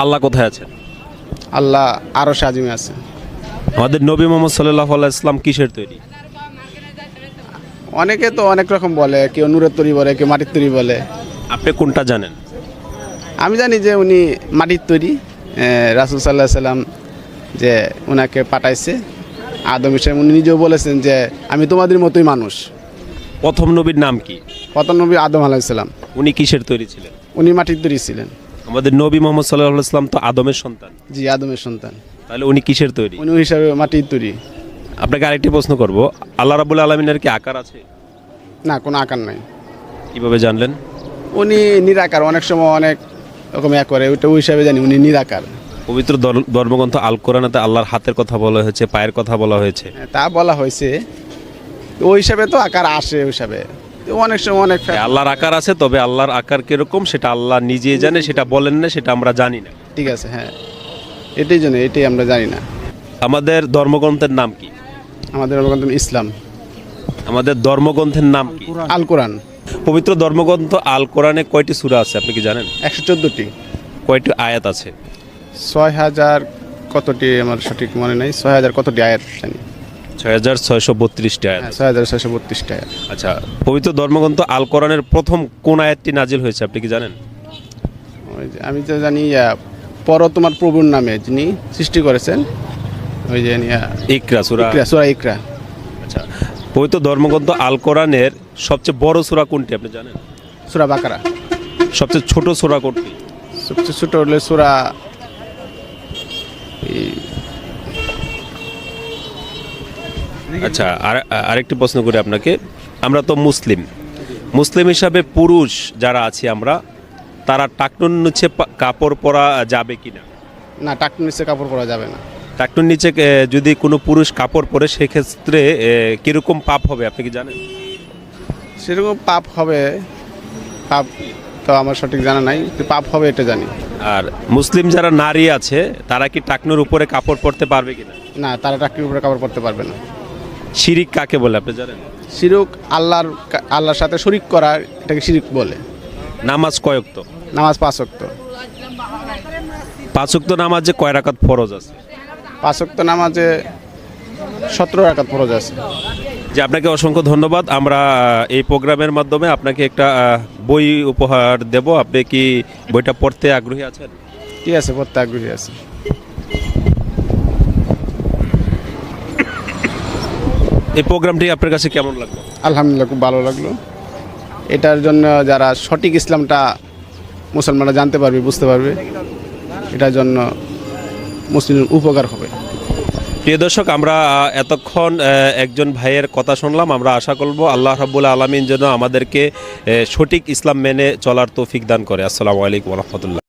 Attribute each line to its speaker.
Speaker 1: আল্লাহ কোথায় আছেন
Speaker 2: আল্লাহ আরও সাজিমে আছে।
Speaker 1: আমাদের নবী মোহাম্মদ সাল্লাহ ইসলাম কিসের তৈরি?
Speaker 2: অনেকে তো অনেক রকম বলে কেউ নূরের তৈরি বলে কেউ মাটির তৈরি বলে।
Speaker 1: আপনি কোনটা জানেন?
Speaker 2: আমি জানি যে উনি মাটির তৈরি। রাসুল সাল্লাহ সাল্লাম যে ওনাকে পাঠাইছে। আদম হিসেবে উনি নিজেও বলেছেন যে আমি তোমাদের মতোই মানুষ।
Speaker 1: প্রথম নবীর নাম কি?
Speaker 2: প্রথম নবী আদম আলাইসাল্লাম
Speaker 1: উনি কিসের তৈরি ছিলেন?
Speaker 2: উনি মাটির তৈরি ছিলেন।
Speaker 1: আমাদের নবী মোহাম্মদ সাল্লাহ ইসলাম তো আদমের সন্তান।
Speaker 2: জি আদমের সন্তান।
Speaker 1: তাহলে উনি কিসের তৈরি?
Speaker 2: উনি হিসাবে মাটির তৈরি।
Speaker 1: আপনাকে আরেকটি প্রশ্ন করব আল্লাহ রাবুল আলমিনের কি আকার আছে?
Speaker 2: না কোনো আকার নাই।
Speaker 1: কীভাবে জানলেন?
Speaker 2: উনি নিরাকার অনেক সময় অনেক রকম এক করে ওইটা ওই হিসাবে জানি উনি নিরাকার।
Speaker 1: পবিত্র ধর- ধর্মগ্রন্থ আল কোরআনাতে আল্লাহর হাতের কথা বলা হয়েছে পায়ের কথা বলা হয়েছে।
Speaker 2: হ্যাঁ, তা বলা হয়েছে। ওই হিসাবে তো আকার আসে ওই হিসাবে। অনেক সময় অনেক
Speaker 1: আল্লাহর আকার আছে তবে আল্লাহর আকার কীরকম সেটা আল্লাহ নিজেই জানে সেটা বলেন না সেটা আমরা জানি না।
Speaker 2: ঠিক আছে হ্যাঁ। এটাই জন্য এটাই আমরা জানি না।
Speaker 1: আমাদের ধর্মগ্রন্থের নাম কি?
Speaker 2: আমাদের অবগত ইসলাম।
Speaker 1: আমাদের ধর্মগ্রন্থের নাম কি?
Speaker 2: আল কোরআন
Speaker 1: পবিত্র ধর্মগ্রন্থ আল কোরআনে কয়টি সূরা আছে আপনি কি জানেন?
Speaker 2: একশো চোদ্দোটি।
Speaker 1: কয়টি আয়াত আছে?
Speaker 2: ছয় হাজার কতটি আমার সঠিক মনে নেই। ছয় হাজার কতটি আয়াত জানি।
Speaker 1: ছয় হাজার ছয়শো
Speaker 2: হ্যাঁ ছয় হাজার ছয়শো আয়াত
Speaker 1: আচ্ছা পবিত্র ধর্মগ্রন্থ আল কোরআনের প্রথম কোন আয়াতটি নাজিল হয়েছে আপনি কি জানেন?
Speaker 2: ওই যে আমি তো জানি ইয়া, পর তোমার প্রভুর নামে যিনি সৃষ্টি করেছেন ওই যে ইয়া,
Speaker 1: ইকরা সূরা।
Speaker 2: ইকরা সুরা ইকরা।
Speaker 1: আচ্ছা পবিত্র ধর্মগ্রন্থ আল কোরআনের সবচেয়ে বড় সূরা কোনটি আপনি জানেন?
Speaker 2: সুরা বাকারা।
Speaker 1: সবচেয়ে ছোট সূরা কোনটি?
Speaker 2: সবচেয়ে ছোট হলে সুরা
Speaker 1: আচ্ছা আর আরেকটি প্রশ্ন করি আপনাকে। আমরা তো মুসলিম। মুসলিম হিসাবে পুরুষ যারা আছি আমরা তারা টাকটুন নিচে কাপড় পরা যাবে কি
Speaker 2: না টাকটু নিচে কাপড় পরা যাবে না।
Speaker 1: টাকনুন নিচে যদি কোনো পুরুষ কাপড় পরে সেক্ষেত্রে কীরকম পাপ হবে আপনি কি জানেন?
Speaker 2: সেরকম পাপ হবে পাপ তো আমার সঠিক জানা নাই পাপ হবে এটা জানি।
Speaker 1: আর মুসলিম যারা নারী আছে তারা কি টাকনুর উপরে কাপড় পরতে পারবে কিনা?
Speaker 2: না তারা টাকটির উপরে কাপড় পরতে পারবে না।
Speaker 1: শিরিক কাকে বলে আপনি জানেন?
Speaker 2: শিরুক আল্লাহর আল্লাহর সাথে শরিক করা এটাকে শিরিক বলে।
Speaker 1: নামাজ কয়ক্ত
Speaker 2: নামাজ পাঁচ অক্ত
Speaker 1: পাঁচক্ত নামাজে কয় রাকাত ফরজ আছে?
Speaker 2: পাঁচ অক্ত নামাজে সতেরো রাকাত ফরজ আছে।
Speaker 1: যে আপনাকে অসংখ্য ধন্যবাদ। আমরা এই প্রোগ্রামের মাধ্যমে আপনাকে একটা বই উপহার দেব। আপনি কি বইটা পড়তে আগ্রহী আছেন?
Speaker 2: ঠিক আছে পড়তে আগ্রহী আছে।
Speaker 1: এই প্রোগ্রামটি আপনার কাছে কেমন লাগল?
Speaker 2: আলহামদুলিল্লাহ খুব ভালো লাগল। এটার জন্য যারা সঠিক ইসলামটা মুসলমানরা জানতে পারবে বুঝতে পারবে এটার জন্য মুসলিম উপকার হবে।
Speaker 1: প্রিয় দর্শক আমরা এতক্ষণ একজন ভাইয়ের কথা শুনলাম। আমরা আশা করব আল্লাহ রাব্বুল আলমিন যেন আমাদেরকে সঠিক ইসলাম মেনে চলার তৌফিক দান করে। আসসালামু আলাইকুম রহমতুল্লাহ।